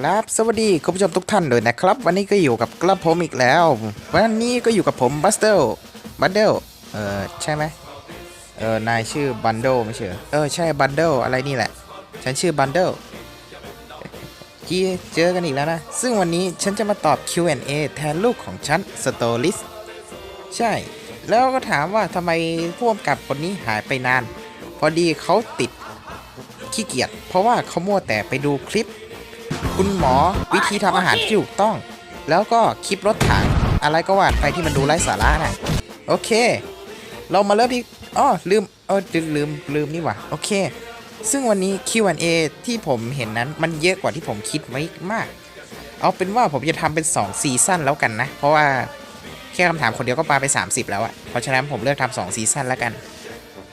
ครับสวัสดีคุณผู้ชมทุกท่านเลยนะครับ วันนี้ก็อยู่กับกระผมอีกแล้ว วันนี้ก็อยู่กับผมบัสเต l บันเดลเออใช่ไหมเออนายชื่อบันเดลไม่ใช่เออใช่บันเดลอะไรนี่แหละ ฉันชื่อบันเดลจีเจอกันอีกแล้วนะ ซึ่งวันนี้ฉันจะมาตอบ Q&A แทนลูกของฉันสโตลิสใช่ แล้วก็ถามว่าทำไมพ่วงกับคนนี้หายไปนาน พอดีเขาติดขี้เกียจเพราะว่าเขามัวแต่ไปดูคลิป คุณหมอวิธีทำอาหารที่ถูกต้อง แล้วก็คลิปรถถังอะไรก็ว่าไปที่มันดูไร้สาระนะโอเค เรามาเริ่มที่อ๋อลืมเออลืมลืมลืมนี่หว่าโอเค ซึ่งวันนี้ Q&A ที่ผมเห็นนั้นมันเยอะกว่าที่ผมคิดไว้มาก เอาเป็นว่าผมจะทำเป็น 2 ซีซั่นแล้วกันนะ เพราะว่าแค่คำถามคนเดียวก็ปาไป 30 แล้วอะเพราะฉะนั้นผมเลือกทำสองซีซั่นแล้วกัน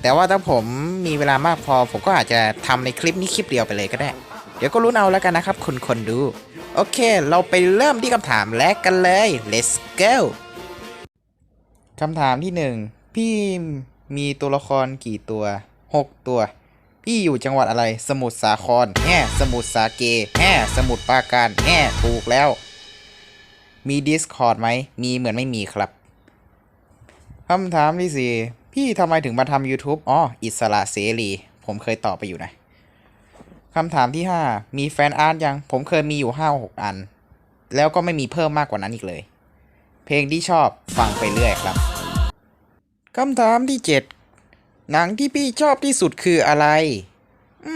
แต่ว่าถ้าผมมีเวลามากพอ ผมก็อาจจะทำในคลิปนี้คลิปเดียวไปเลยก็ได้ เดี๋ยวก็รู้เอาแล้วกันนะครับ คุณคนดู โอเค เราไปเริ่มที่คำถามแรกกันเลย let's go คำถามที่หนึ่งพี่มีตัวละครกี่ตัว 6 ตัว พี่อยู่จังหวัดอะไร สมุทรสาครแห่สมุทรสาเกแห่สมุทรปราการแห่ถูกแล้ว มี Discord ไหม มีเหมือนไม่มีครับคำถามที่สี่พี่ทำไมถึงมาทำ YouTube อ๋อ อิสระเสรี ผมเคยตอบไปอยู่นะ คำถามที่ห้ามีแฟนอาร์ตยัง ผมเคยมีอยู่ห้าหกอัน แล้วก็ไม่มีเพิ่มมากกว่านั้นอีกเลย เพลงที่ชอบฟังไปเรื่อยครับ คำถามที่เจ็ดหนังที่พี่ชอบที่สุดคืออะไร อื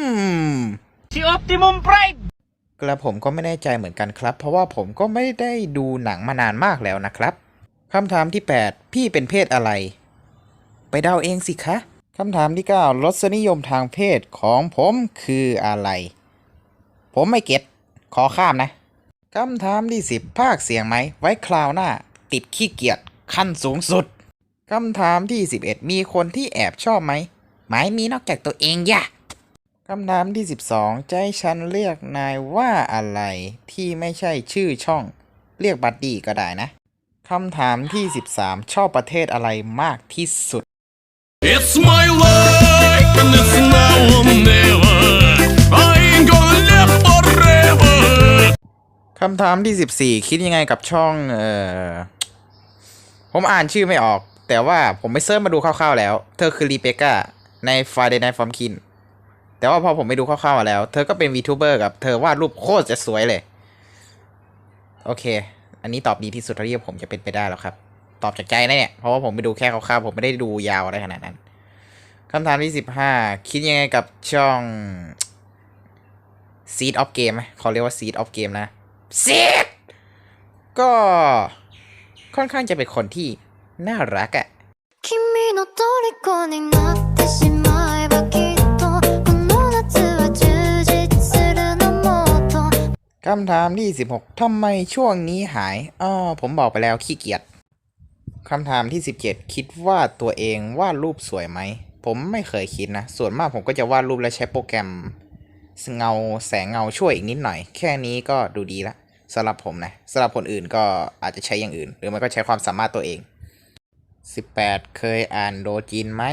ม Si Optimum Prime! กระผมก็ไม่แน่ใจเหมือนกันครับ เพราะว่าผมก็ไม่ได้ดูหนังมานานมากแล้วนะครับ คำถามที่ 8 พี่เป็นเพศอะไร ไปเดาเองสิคะ คำถามที่ 9 รสนิยมทางเพศของผมคืออะไร ผมไม่เก็ตขอข้ามนะ คำถามที่ 10 ภาคเสียงไหม ไว้คราวหน้า ติดขี้เกียจขั้นสูงสุด คำถามที่ 11 มีคนที่แอบชอบไหมไม่มีนอกจากตัวเองย่ะคำถามที่ 12ให้ฉันเรียกนายว่าอะไร ที่ไม่ใช่ชื่อช่อง เรียกบัดดี้ก็ได้นะ คำถามที่ 13 ชอบประเทศอะไรมากที่สุด It's my life and it's now or never. I ain't gonna live forever. คำถามที่ 14 คิดยังไงกับช่องเอ่อผมอ่านชื่อไม่ออก แต่ว่าผมไปเซิร์ชมาดูคร่าวๆแล้ว เธอคือรีเบคก้าใน Friday Night Funkin แต่ว่าพอผมไปดูคร่าวๆมาแล้ว เธอก็เป็น VTuber กับเธอวาดรูปโคตรจะสวยเลย โอเค อันนี้ตอบดีที่สุดเท่าที่ผมจะเป็นไปได้แล้วครับ ตอบจากใจนะเนี่ย เพราะว่าผมไปดูแค่คร่าวๆผมไม่ได้ดูยาวอะไรขนาดนั้น คำถามที่สิบห้าคิดยังไงกับช่อง Seed of Game ไหมเขาเรียกว่า Seed of Game นะ Seed ก็ค่อนข้างจะเป็นคนที่น่ารักอะคำถามที่ 16ทำไมช่วงนี้หายอ๋อผมบอกไปแล้วขี้เกียจคำถามที่ 17 คิดว่าตัวเองวาดรูปสวยไหม ผมไม่เคยคิดนะ ส่วนมากผมก็จะวาดรูปและใช้โปรแกรมเงาแสงเงาช่วยอีกนิดหน่อย แค่นี้ก็ดูดีละสำหรับผมนะสำหรับคนอื่นก็อาจจะใช้อย่างอื่น หรือมันก็ใช้ความสามารถตัวเอง 18 เคยอ่านโดจินไหม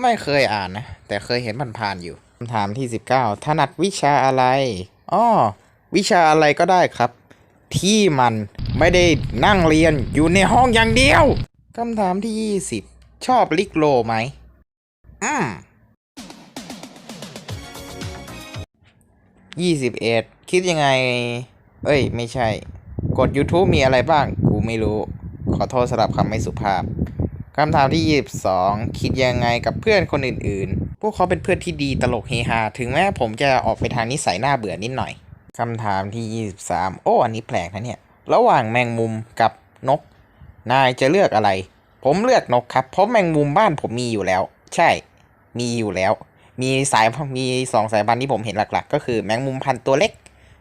ไม่เคยอ่านนะ แต่เคยเห็นผ่านๆอยู่คำถามที่ 19 ถนัดวิชาอะไรอ้อวิชาอะไรก็ได้ครับ ที่มันไม่ได้นั่งเรียนอยู่ในห้องอย่างเดียวคำถามที่ 20 ชอบลิกโลไหมอืม21คิดยังไง เอ้ย ไม่ใช่ กด YouTube มีอะไรบ้าง กูไม่รู้ ขอโทษสำหรับคำไม่สุภาพคำถามที่ 22 คิดยังไงกับเพื่อนคนอื่นๆ พวกเขาเป็นเพื่อนที่ดีตลกเฮฮา ถึงแม้ผมจะออกไปทางนิสัยน่าเบื่อนิดหน่อย คำถามที่ 23 โอ้ อันนี้แปลกนะเนี่ย ระหว่างแมงมุมกับนก นายจะเลือกอะไร ผมเลือกนกครับ เพราะแมงมุมบ้านผมมีอยู่แล้ว ใช่ มีอยู่แล้ว มีสายมีสองสายพันธุ์ที่ผมเห็นหลัก ๆ ก็คือแมงมุมพันธุ์ตัวเล็ก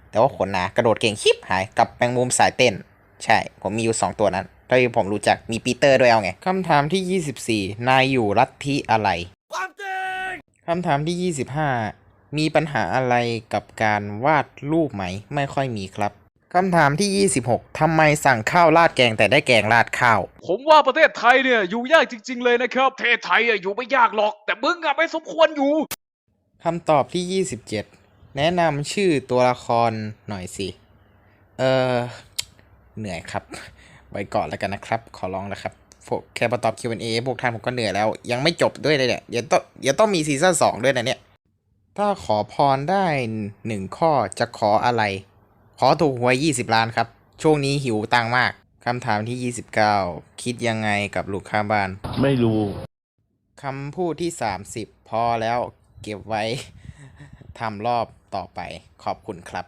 แต่ว่าขนหนากระโดดเก่งชิบหายกับแมงมุมสายเต้น ใช่ ผมมีอยู่ 2 ตัวนั้นเท่าที่ผมรู้จักมีปีเตอร์ด้วยเอาไงคำถามที่ 24 นายอยู่ลัฐทธิอะไรคำถามที่ 25 มีปัญหาอะไรกับการวาดรูปไหม ไม่ค่อยมีครับ คำถามที่ 26 ทำไมสั่งข้าวราดแกงแต่ได้แกงราดข้าว ผมว่าประเทศไทยเนี่ยอยู่ยากจริง ๆ เลยนะครับประเทศไทยอะอยู่ไม่ยากหรอก แต่มึงอะไม่สมควรอยู่คำตอบที่ 27 แนะนำชื่อตัวละครหน่อยสิ เออเหนื่อยครับ ไว้ก่อนแล้วกันนะครับ ขอร้องนะครับพวกแค่มาตอบ Q&A พวกท่านผมก็เหนื่อยแล้ว ยังไม่จบด้วยเลยเนี่ยเดี๋ยวต้องเดี๋ยวต้องมีซีซั่นสองด้วยนะเนี่ย ถ้าขอพรได้หนึ่งข้อจะขออะไร ขอถูกหวย20 ล้านครับ ช่วงนี้หิวตังค์มาก คำถามที่ 29 คิดยังไงกับลูกค้างบ้าน ไม่รู้คำพูดที่ 30 พอแล้วเก็บไว้ทำรอบต่อไปขอบคุณครับ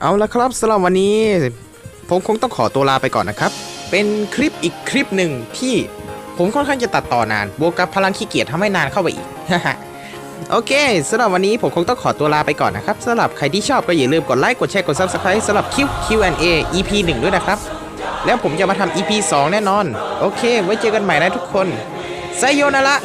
เอาละครับสำหรับวันนี้ ผมคงต้องขอตัวลาไปก่อนนะครับ เป็นคลิปอีกคลิปหนึ่งที่ ผมค่อนข้างจะตัดต่อนาน บวกกับพลังขี้เกียจทำให้นานเข้าไปอีก โอเคสำหรับวันนี้ผมคงต้องขอตัวลาไปก่อนนะครับสำหรับใครที่ชอบก็อย่าลืมกดไลค์ กดแชร์ กด Subscribe สำหรับคลิป Q&A EP 1 ด้วยนะครับ แล้วผมจะมาทำ EP 2 แน่นอน โอเค ไว้เจอกันใหม่นะทุกคนไซโยนาระ